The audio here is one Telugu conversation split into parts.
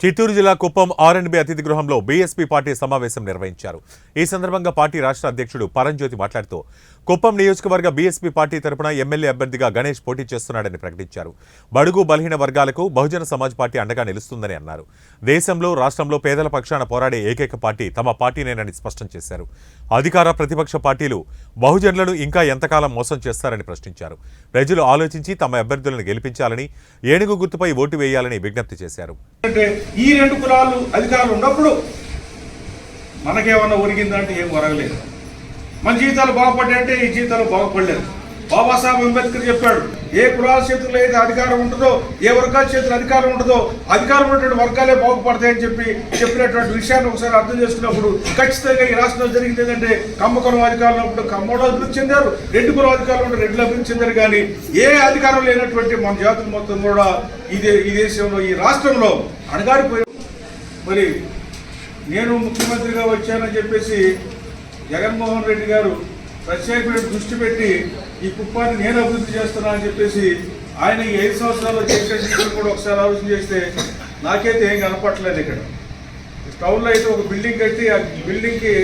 చిత్తూరు జిల్లా కుప్పం ఆర్ అండ్ బి అతిథి గృహంలో బీఎస్పీ పార్టీ సమావేశం నిర్వహించారు. ఈ సందర్భంగా పార్టీ రాష్ట్ర అధ్యక్షుడు పరంజ్యోతి మాట్లాడుతూ కుప్పం నియోజకవర్గ బీఎస్పీ పార్టీ తరపున ఎమ్మెల్యే అభ్యర్థిగా గణేష్ పోటీ చేస్తున్నాడని ప్రకటించారు. బడుగు బలహీన వర్గాలకు బహుజన సమాజ్ పార్టీ అండగా నిలుస్తుందని అన్నారు. దేశంలో రాష్ట్రంలో పేదల పక్షాన పోరాడే ఏకైక పార్టీ తమ పార్టీనేనని స్పష్టం చేశారు. అధికార ప్రతిపక్ష పార్టీలు బహుజనులను ఇంకా ఎంతకాలం మోసం చేస్తారని ప్రశ్నించారు. ప్రజలు ఆలోచించి తమ అభ్యర్థులను గెలిపించాలని ఏనుగు గుర్తుపై ఓటు వేయాలని విజ్ఞప్తి చేశారు. అంటే ఈ రెండు కులాలు అధికారులు ఉన్నప్పుడు మనకేమన్నా ఒరిగిందంటే ఏం ఒరగలేదు. మన జీవితాలు బాగుపడ్డాయంటే ఈ జీవితాలు బాగుపడలేదు. బాబాసాహెబ్ అంబేద్కర్ చెప్పాడు ఏ కులాల చేతుల్లో అయితే అధికారం ఉంటుందో ఏ వర్గాల చేతుల్లో అధికారం ఉంటుందో అధికారం ఉన్నటువంటి వర్గాలే బాగుపడతాయని చెప్పి చెప్పినటువంటి విషయాన్ని ఒకసారి అర్థం చేసుకున్నప్పుడు ఖచ్చితంగా ఈ రాష్ట్రంలో జరిగింది ఏంటంటే కమ్మ అధికారులు ఉన్నప్పుడు కమ్మోడు అభివృద్ధి చెందారు రెడ్డి కులం అధికారులు ఉన్నప్పుడు రెడ్లు అభివృద్ధి చెందారు కానీ ఏ అధికారం లేనటువంటి మన జాతులు మొత్తం కూడా ఇదే ఈ దేశంలో ఈ రాష్ట్రంలో అణగారిపోయి మరి నేను ముఖ్యమంత్రిగా వచ్చానని చెప్పేసి జగన్మోహన్ రెడ్డి గారు ప్రత్యేకమైన దృష్టి పెట్టి ఈ కుప్పాన్ని నేను అభివృద్ధి చేస్తున్నానని చెప్పేసి ఆయన ఈ ఐదు సంవత్సరాల్లో చేసే కూడా ఒకసారి ఆలోచన చేస్తే నాకైతే ఏం కనపట్లేదు ఇక్కడ. టౌన్లో అయితే ఒక బిల్డింగ్ కట్టి ఆ బిల్డింగ్కి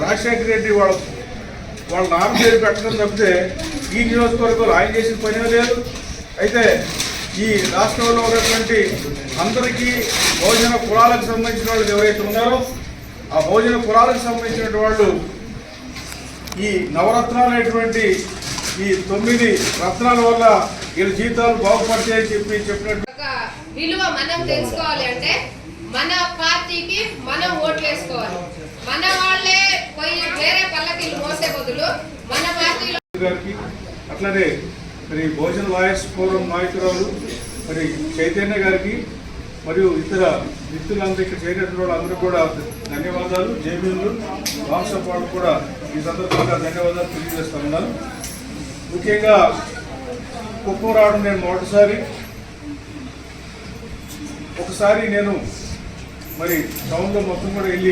రాజశేఖర రెడ్డి వాళ్ళ వాళ్ళ నామ పేరు పెట్టడం తప్పితే ఈ నియోజకవర్గంలో ఆయన చేసిన పనే లేదు. అయితే ఈ రాష్ట్రంలో ఉన్నటువంటి అందరికీ భోజన కులాలకు సంబంధించిన వాళ్ళు ఎవరైతే ఉన్నారో ఆ భోజన కులాలకు సంబంధించిన వాళ్ళు ఈ నవరత్నాలు అనేటువంటి ఈ తొమ్మిది రత్నాల వల్ల వీళ్ళ జీవితాలు బాగుపడతాయని చెప్పి చెప్పినట్టు విలువ మనం తెలుసుకోవాలి అంటే మన పార్టీకి మనం ఓట్లు వేసుకోవాలి మన వాళ్ళే పోయి వేరే పల్లకిలు మోసే బదులు మన పార్టీలో గారికి అట్లనే మరి భోజన లాయర్స్ ఫోరం నాయకురాలు మరి చైతన్య గారికి మరియు ఇతర మిత్రులందరూ ఇక్కడ చేరినటువంటి వాళ్ళందరూ కూడా ధన్యవాదాలు. జేబీలు వాట్సాప్ వాళ్ళు కూడా ఈ సందర్భంగా ధన్యవాదాలు తెలియజేస్తా ఉన్నాను. ముఖ్యంగా కుప్పం రావడం నేను మొదటిసారి. ఒకసారి నేను మరి టౌన్లో మొత్తం కూడా వెళ్ళి